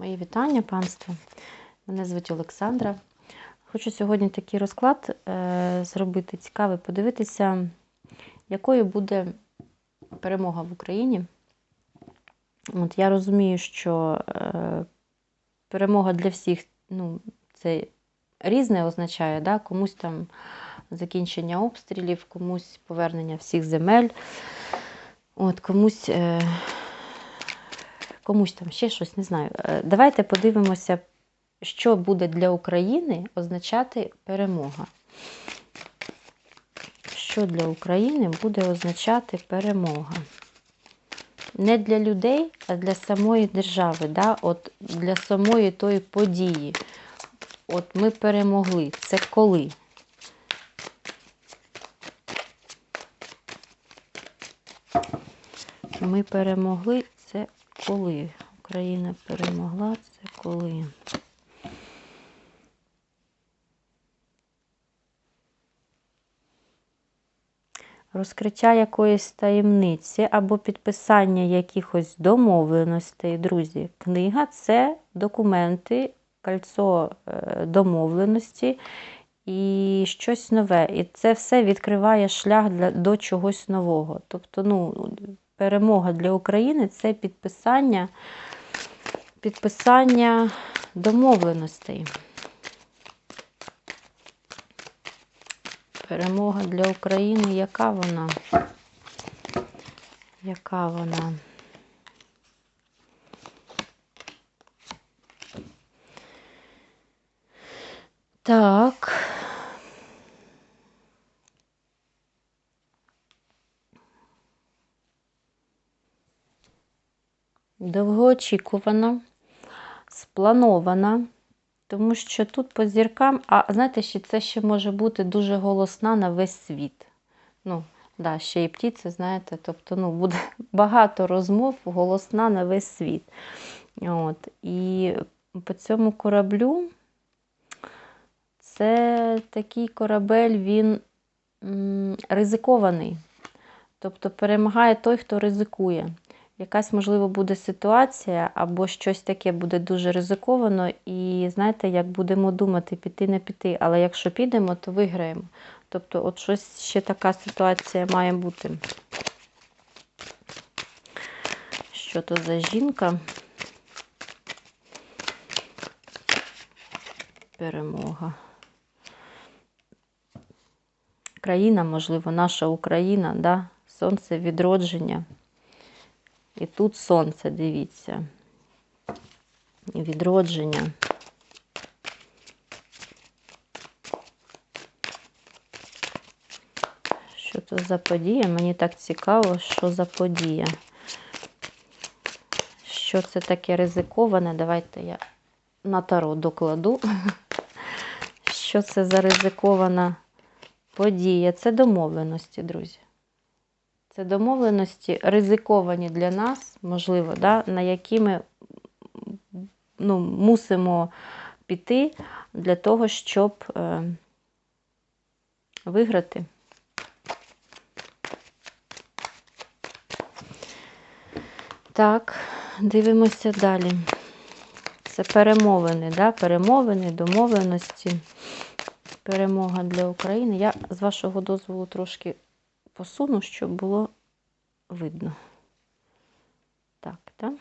Мої вітання, панство. Мене звуть Олександра. Хочу сьогодні такий розклад е, зробити цікавий, подивитися, якою буде перемога в Україні. От Я розумію, що е, перемога для всіх ну, це різне означає, да? комусь там закінчення обстрілів, комусь повернення всіх земель, от, комусь. Е, комусь там ще щось, не знаю. Е, Давайте подивимося, що буде для України означати перемога. Що для України буде означати перемога? Не для людей, а для самої держави, да? От для самої тої події. От ми перемогли. Це коли? Ми перемогли це коли? Україна перемогла це коли? Розкриття якоїсь таємниці або підписання якихось домовленостей, друзі. Книга це документи, кольцо е, домовленості і щось нове. І це все відкриває шлях для, до чогось нового. Тобто, ну, перемога для України це підписання, підписання домовленостей. Перемога для України, яка вона? Яка вона? Так. Довгоочікувана, спланована, тому що тут по зіркам, а знаєте, ще це ще може бути дуже голосна на весь світ. Ну, да, ще і птіці, знаєте, тобто ну, буде багато розмов, голосна на весь світ. От. І по цьому кораблю це такий корабель, він м, ризикований. Тобто перемагає той, хто ризикує. Якась, можливо, буде ситуація, або щось таке буде дуже ризиковано, і знаєте, як будемо думати, піти не піти. Але якщо підемо, то виграємо. Тобто, от щось ще така ситуація має бути. Що то за жінка? Перемога. Країна, можливо, наша Україна, да? сонце відродження. І тут сонце, дивіться. Відродження. Що це за подія? Мені так цікаво, що за подія. Що це таке ризиковане? Давайте я на таро докладу. Що це за ризикована подія? Це домовленості, друзі. Це домовленості ризиковані для нас, можливо, да, на які ми ну, мусимо піти для того, щоб е, виграти. Так, дивимося далі. Це перемовини, да, перемовини, домовленості. Перемога для України. Я з вашого дозволу трошки посуну, щоб було видно. Так, так.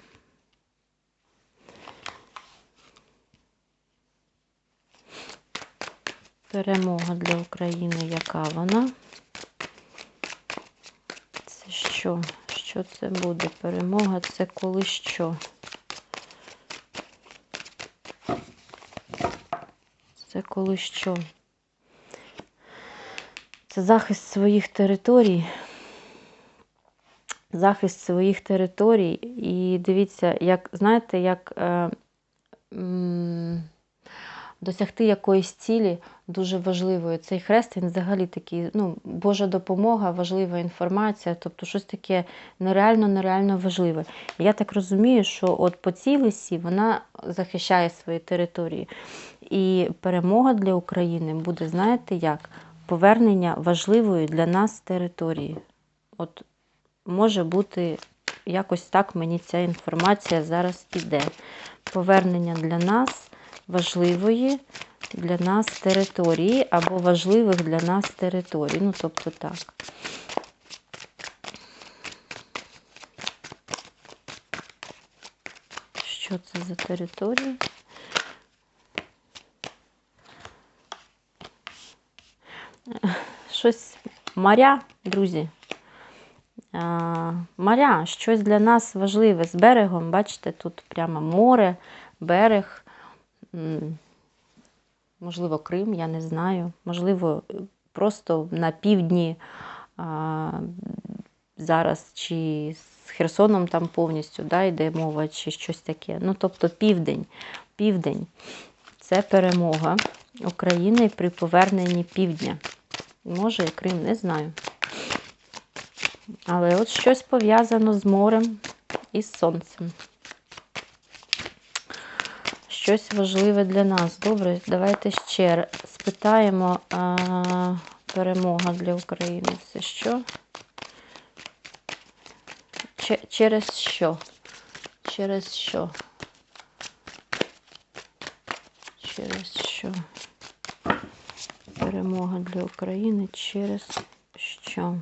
Перемога для України, яка вона? Це що? Що це буде? Перемога це коли що? Це коли що? Це захист своїх територій. Захист своїх територій. І дивіться, як, знаєте, як е, м, досягти якоїсь цілі дуже важливої. Цей хрест, він взагалі такий, ну, Божа допомога, важлива інформація, тобто щось таке нереально-нереально важливе. Я так розумію, що от по цій лисі вона захищає свої території. І перемога для України буде, знаєте як? Повернення важливої для нас території. От може бути якось так мені ця інформація зараз іде. повернення для нас важливої для нас території або важливих для нас територій. Ну, тобто так. Що це за території? Щось моря, друзі. Моря, щось для нас важливе з берегом. Бачите, тут прямо море, берег. Можливо, Крим, я не знаю. Можливо, просто на півдні зараз, чи з Херсоном там повністю да, йде мова, чи щось таке. Ну, тобто південь. Південь це перемога України при поверненні півдня. Може, і Крим, не знаю. Але от щось пов'язано з морем і з сонцем. Щось важливе для нас. Добре, давайте ще спитаємо а, перемога для України. Це що? Че- через що? Через що? Через що? Перемога для України через що?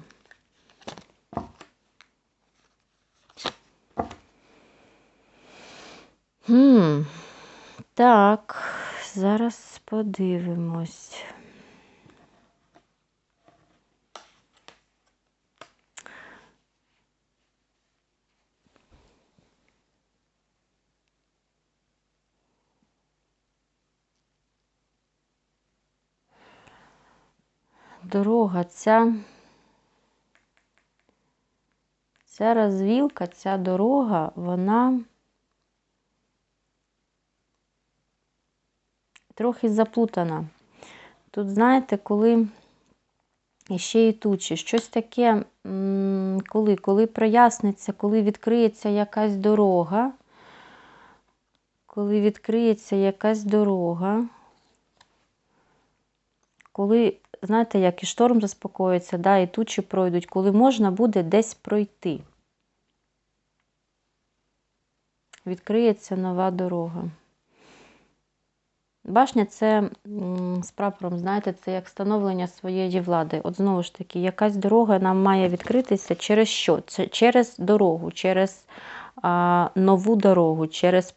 Хм. Так, зараз подивимось. Дорога ця. Ця розвілка, ця дорога, вона трохи заплутана. Тут, знаєте, коли ще і тучі, щось таке, коли, коли проясниться, коли відкриється якась дорога, коли відкриється якась дорога, коли, знаєте, як і шторм заспокоїться, да, і тучі пройдуть, коли можна буде десь пройти. Відкриється нова дорога. Башня це з прапором, знаєте, це як становлення своєї влади. От знову ж таки, якась дорога нам має відкритися через що? Це через дорогу, через а, нову дорогу, через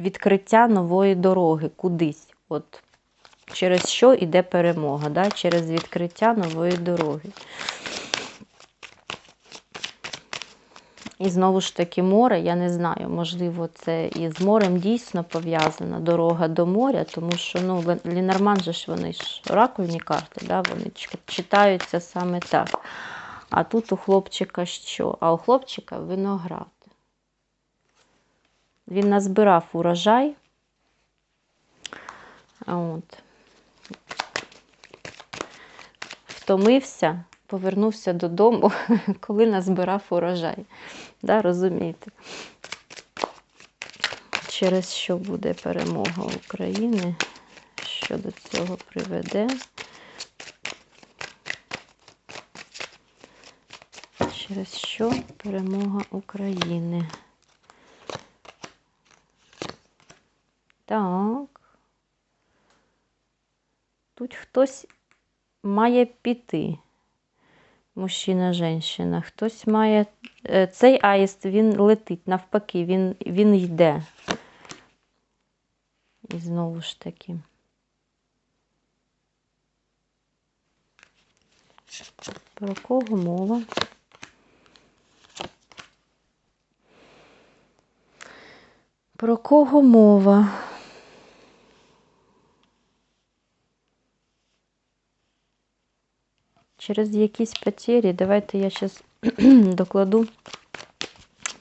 відкриття нової дороги кудись. От через що йде перемога, да? через відкриття нової дороги. І знову ж таки море, я не знаю, можливо, це і з морем дійсно пов'язана дорога до моря, тому що ну, Лінорман же ж вони ж оракульні карти, да? вони читаються саме так. А тут у хлопчика що? А у хлопчика виноград. Він назбирав урожай. От. Втомився, повернувся додому, коли назбирав урожай. Да, розумієте? Через що буде перемога України? Що до цього приведе? Через що перемога України? Так. Тут хтось має піти. Мужчина, женщина. Хтось має. е, Цей аїст він летить навпаки, він, він йде. І знову ж таки. Про кого мова? Про кого мова? Через якісь потері. Давайте я зараз докладу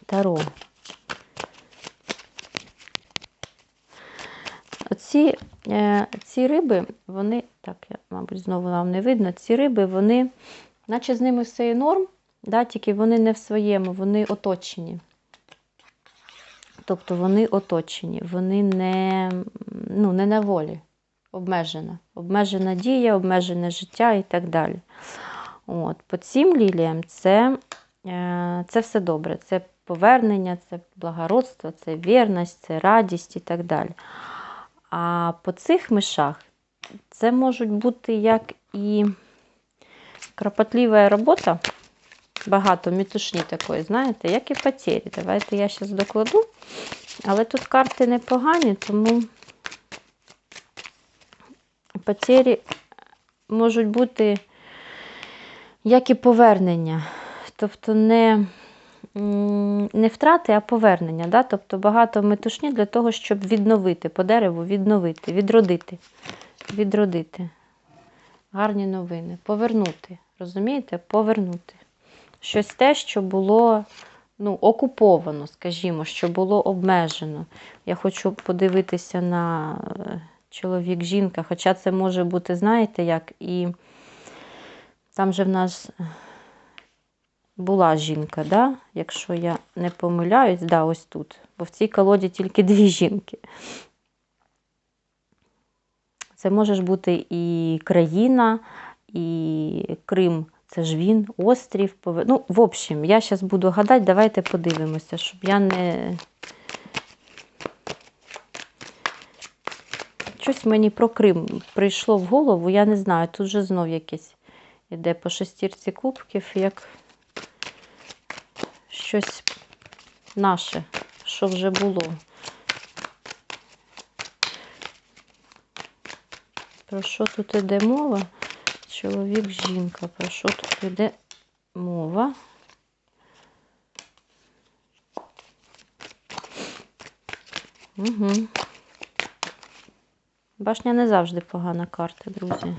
таро. Оці е, ці риби, вони, так, я, мабуть, знову вам не видно, ці риби, вони, наче з ними все і норм, да, тільки вони не в своєму, вони оточені. Тобто вони оточені, вони не, ну, не на волі, обмежена. Обмежена дія, обмежене життя і так далі. От, по цим ліліям це, е, це все добре. Це повернення, це благородство, це вірність, це радість і так далі. А по цих мишах це можуть бути як і кропотлива робота, багато мітушні такої, знаєте, як і потері. Давайте я зараз докладу. Але тут карти непогані, тому потері можуть бути як і повернення. Тобто не, не втрати, а повернення. Да? Тобто багато метушні для того, щоб відновити по дереву, відновити, відродити. Відродити. Гарні новини. Повернути. Розумієте? Повернути. Щось те, що було ну, окуповано, скажімо, що було обмежено. Я хочу подивитися на е, чоловік-жінка, хоча це може бути, знаєте, як і там же в нас була жінка, да? якщо я не помиляюсь, да, ось тут. Бо в цій колоді тільки дві жінки. Це може бути і країна, і Крим. Це ж він, острів. Ну, в общем, я зараз буду гадати, давайте подивимося, щоб я не. Щось мені про Крим прийшло в голову, я не знаю, тут вже знов якесь іде по шестірці кубків, як щось наше, що вже було. Про що тут іде мова? Чоловік, жінка. Про що тут іде мова? Угу. Башня не завжди погана карта, друзі.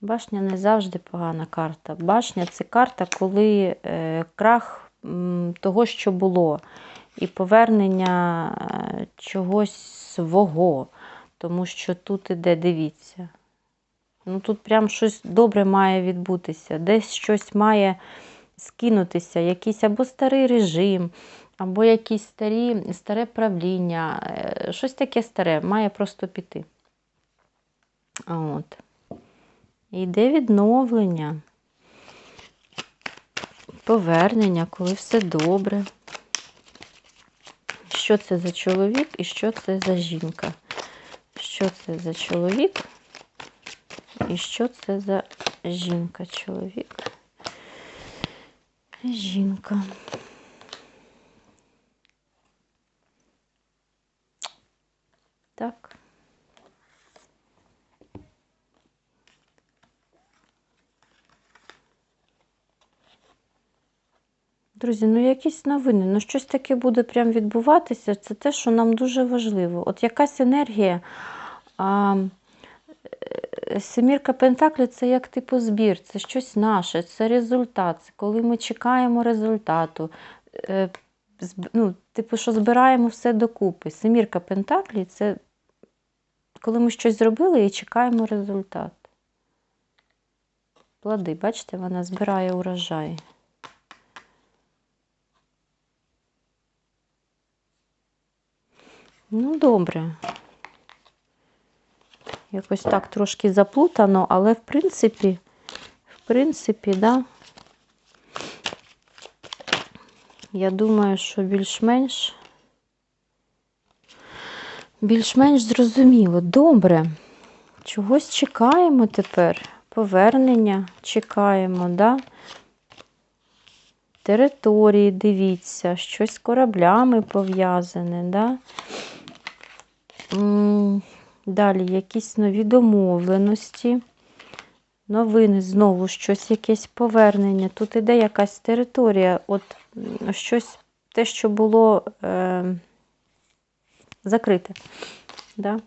Башня не завжди погана карта. Башня це карта, коли е, крах того, що було, і повернення е, чогось свого. Тому що тут іде, дивіться. Ну тут прям щось добре має відбутися, десь щось має скинутися, якийсь або старий режим, або якісь старі, старе правління, е, щось таке старе, має просто піти. От. Йде відновлення, повернення, коли все добре. Що це за чоловік і що це за жінка? Що це за чоловік? І що це за жінка? Жінка. Так. Друзі, ну якісь новини, ну щось таке буде прям відбуватися. Це те, що нам дуже важливо. От якась енергія. А, Семірка Пентаклі це як типу збір, це щось наше, це результат. Це коли ми чекаємо результату. Е, Ну, типу, що збираємо все докупи. Семірка Пентаклі це коли ми щось зробили і чекаємо результат. Плоди, бачите, вона збирає урожай. Ну, добре. Якось так трошки заплутано, але в принципі, в принципі, да. Я думаю, що більш-менш більш-менш зрозуміло. Добре. Чогось чекаємо тепер. Повернення чекаємо, да? Території, дивіться, щось з кораблями пов'язане, да? Далі якісь нові домовленості. Новини знову щось, якесь повернення. Тут іде якась територія, от щось, те, що було е, закрите. Да?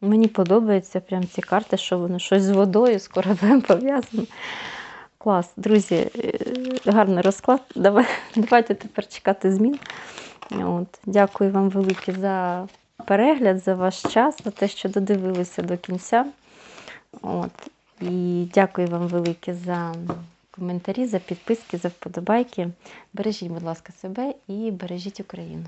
Мені подобається прям ці карти, що воно щось з водою, з кораблем пов'язано. Клас, друзі, е, гарний розклад. Давай, давайте тепер чекати змін. От. Дякую вам велике за перегляд, за ваш час, за те, що додивилися до кінця. От. І дякую вам велике за коментарі, за підписки, за вподобайки. Бережіть, будь ласка, себе і бережіть Україну.